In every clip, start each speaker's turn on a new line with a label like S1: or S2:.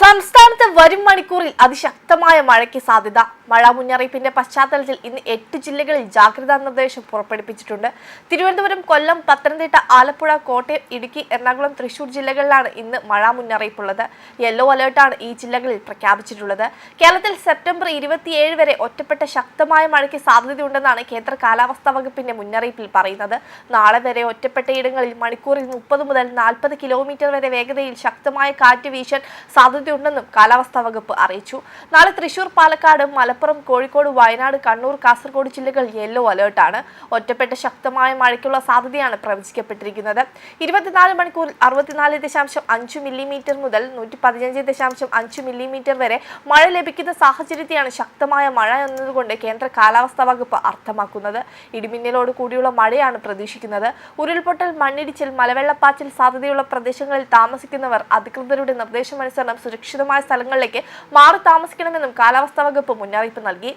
S1: സംസ്ഥാനത്ത് വരും മണിക്കൂറിൽ അതിശക്തമായ മഴയ്ക്ക് സാധ്യത. മഴ മുന്നറിയിപ്പിന്റെ പശ്ചാത്തലത്തിൽ ഇന്ന് എട്ട് ജില്ലകളിൽ ജാഗ്രതാ നിർദ്ദേശം പുറപ്പെടുവിച്ചിട്ടുണ്ട്. തിരുവനന്തപുരം കൊല്ലം പത്തനംതിട്ട ആലപ്പുഴ കോട്ടയം ഇടുക്കി എറണാകുളം തൃശൂർ ജില്ലകളിലാണ് ഇന്ന് മഴ മുന്നറിയിപ്പുള്ളത്. യെല്ലോ അലേർട്ടാണ് ഈ ജില്ലകളിൽ പ്രഖ്യാപിച്ചിട്ടുള്ളത്. കേരളത്തിൽ സെപ്റ്റംബർ ഇരുപത്തിയേഴ് വരെ ഒറ്റപ്പെട്ട ശക്തമായ മഴയ്ക്ക് സാധ്യതയുണ്ടെന്നാണ് കേന്ദ്ര കാലാവസ്ഥാ വകുപ്പിന്റെ മുന്നറിയിപ്പിൽ പറയുന്നത്. നാളെ വരെ ഒറ്റപ്പെട്ട ഇടങ്ങളിൽ മണിക്കൂറിൽ മുപ്പത് മുതൽ നാൽപ്പത് കിലോമീറ്റർ വരെ വേഗതയിൽ ശക്തമായ കാറ്റ് വീശാൻ സാധ്യതയുണ്ടെന്നും കാലാവസ്ഥാ വകുപ്പ് അറിയിച്ചു. നാളെ തൃശൂർ പാലക്കാട് മലപ്പുറം കോഴിക്കോട് വയനാട് കണ്ണൂർ കാസർഗോഡ് ജില്ലകൾ യെല്ലോ അലേർട്ടാണ് ഒറ്റപ്പെട്ട ശക്തമായ മഴയ്ക്കുള്ള സാധ്യതയാണ് പ്രവചിക്കപ്പെട്ടിരിക്കുന്നത്. ഇരുപത്തിനാല് മണിക്കൂറിൽ അറുപത്തിനാല് ദശാംശം അഞ്ച് മില്ലിമീറ്റർ മുതൽ നൂറ്റി പതിനഞ്ച് ദശാംശം അഞ്ച് മില്ലിമീറ്റർ വരെ മഴ ലഭിക്കുന്ന സാഹചര്യത്തെയാണ് ശക്തമായ മഴ എന്നതുകൊണ്ട് കേന്ദ്ര കാലാവസ്ഥാ വകുപ്പ് അർത്ഥമാക്കുന്നത്. ഇടിമിന്നലോട് കൂടിയുള്ള മഴയാണ് പ്രതീക്ഷിക്കുന്നത്. ഉരുൾപൊട്ടൽ മണ്ണിടിച്ചിൽ മലവെള്ളപ്പാച്ചിൽ സാധ്യതയുള്ള പ്രദേശങ്ങളിൽ താമസിക്കുന്നവർ അധികൃതരുടെ നിർദ്ദേശമനുസരണം സുരക്ഷിതമായ സ്ഥലങ്ങളിലേക്ക് മാറി താമസിക്കണമെന്നും കാലാവസ്ഥാ വകുപ്പ് മുന്നറിയിപ്പ് നൽകി.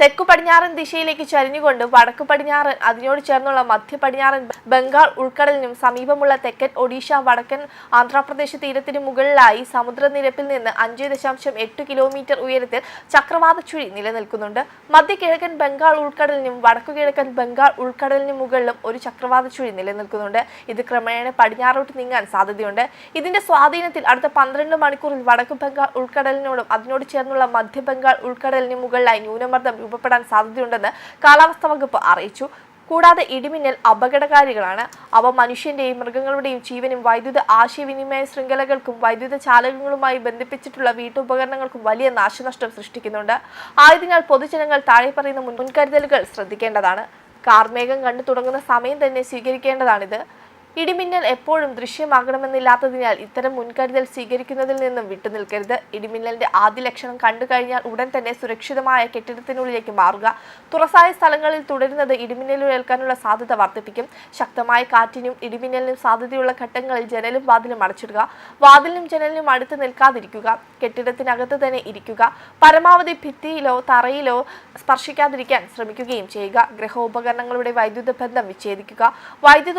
S1: തെക്കു പടിഞ്ഞാറൻ ദിശയിലേക്ക് ചരിഞ്ഞുകൊണ്ട് വടക്ക് പടിഞ്ഞാറൻ അതിനോട് ചേർന്നുള്ള മധ്യ പടിഞ്ഞാറൻ ബംഗാൾ ഉൾക്കടലിനും സമീപമുള്ള തെക്കൻ ഒഡീഷ വടക്കൻ ആന്ധ്രാപ്രദേശ് തീരത്തിനു മുകളിലായി സമുദ്രനിരപ്പിൽ നിന്ന് അഞ്ച് ദശാംശം എട്ട് കിലോമീറ്റർ ഉയരത്തിൽ ചക്രവാത ചുഴി നിലനിൽക്കുന്നുണ്ട്. മധ്യ കിഴക്കൻ ബംഗാൾ ഉൾക്കടലിനും വടക്കു കിഴക്കൻ ബംഗാൾ ഉൾക്കടലിനും മുകളിലും ഒരു ചക്രവാത ചുഴി നിലനിൽക്കുന്നുണ്ട്. ഇത് ക്രമേണ പടിഞ്ഞാറോട്ട് നീങ്ങാൻ സാധ്യതയുണ്ട്. ഇതിന്റെ സ്വാധീനത്തിൽ അടുത്ത പന്ത്രണ്ട് മണിക്കൂറിൽ വടക്കു ബംഗാൾ ഉൾക്കടലിനോടും അതിനോട് ചേർന്നുള്ള മധ്യ ബംഗാൾ ഉൾക്കടലിന് മുകളിലായി ന്യൂനമർദ്ദം രൂപപ്പെടാൻ സാധ്യതയുണ്ടെന്ന് കാലാവസ്ഥാ വകുപ്പ് അറിയിച്ചു. കൂടാതെ ഇടിമിന്നൽ അപകടകാരികളാണ്. അവ മനുഷ്യന്റെയും മൃഗങ്ങളുടെയും ജീവനും വൈദ്യുത ആശയവിനിമയ ശൃംഖലകൾക്കും വൈദ്യുത ചാലകങ്ങളുമായി ബന്ധിപ്പിച്ചിട്ടുള്ള വീട്ടുപകരണങ്ങൾക്കും വലിയ നാശനഷ്ടം സൃഷ്ടിക്കുന്നുണ്ട്. ആയതിനാൽ പൊതുജനങ്ങൾ താഴെ പറയുന്ന മുൻകരുതലുകൾ ശ്രദ്ധിക്കേണ്ടതാണ്. കാർമേഘം കണ്ടു തുടങ്ങുന്ന സമയം തന്നെ സ്വീകരിക്കേണ്ടതാണിത്. ഇടിമിന്നൽ എപ്പോഴും ദൃശ്യമാകണമെന്നില്ലാത്തതിനാൽ ഇത്തരം മുൻകരുതൽ സ്വീകരിക്കുന്നതിൽ നിന്നും വിട്ടുനിൽക്കരുത്. ഇടിമിന്നലിന്റെ ആദ്യ ലക്ഷണം കണ്ടു കഴിഞ്ഞാൽ ഉടൻ തന്നെ സുരക്ഷിതമായ കെട്ടിടത്തിനുള്ളിലേക്ക് മാറുക. തുറസായ സ്ഥലങ്ങളിൽ തുടരുന്നത് ഇടിമിന്നലേൽക്കാനുള്ള സാധ്യത വർദ്ധിപ്പിക്കും. ശക്തമായ കാറ്റിനും ഇടിമിന്നലിനും സാധ്യതയുള്ള ഘട്ടങ്ങളിൽ ജനലും വാതിലും അടച്ചിടുക. വാതിലിനും ജനലിനും അടുത്ത് നിൽക്കാതിരിക്കുക. കെട്ടിടത്തിനകത്ത് തന്നെ ഇരിക്കുക. പരമാവധി ഭിത്തിയിലോ തറയിലോ സ്പർശിക്കാതിരിക്കാൻ ശ്രമിക്കുകയും ചെയ്യുക. ഗൃഹോപകരണങ്ങളുടെ വൈദ്യുത ബന്ധം വിച്ഛേദിക്കുക. വൈദ്യുത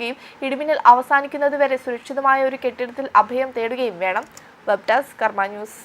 S1: ഒഴിവാക്കുകയും ഇടിമിന്നൽ അവസാനിക്കുന്നതുവരെ സുരക്ഷിതമായ ഒരു കെട്ടിടത്തിൽ അഭയം തേടുകയും വേണം. വെബ് കർമ്മ ന്യൂസ്.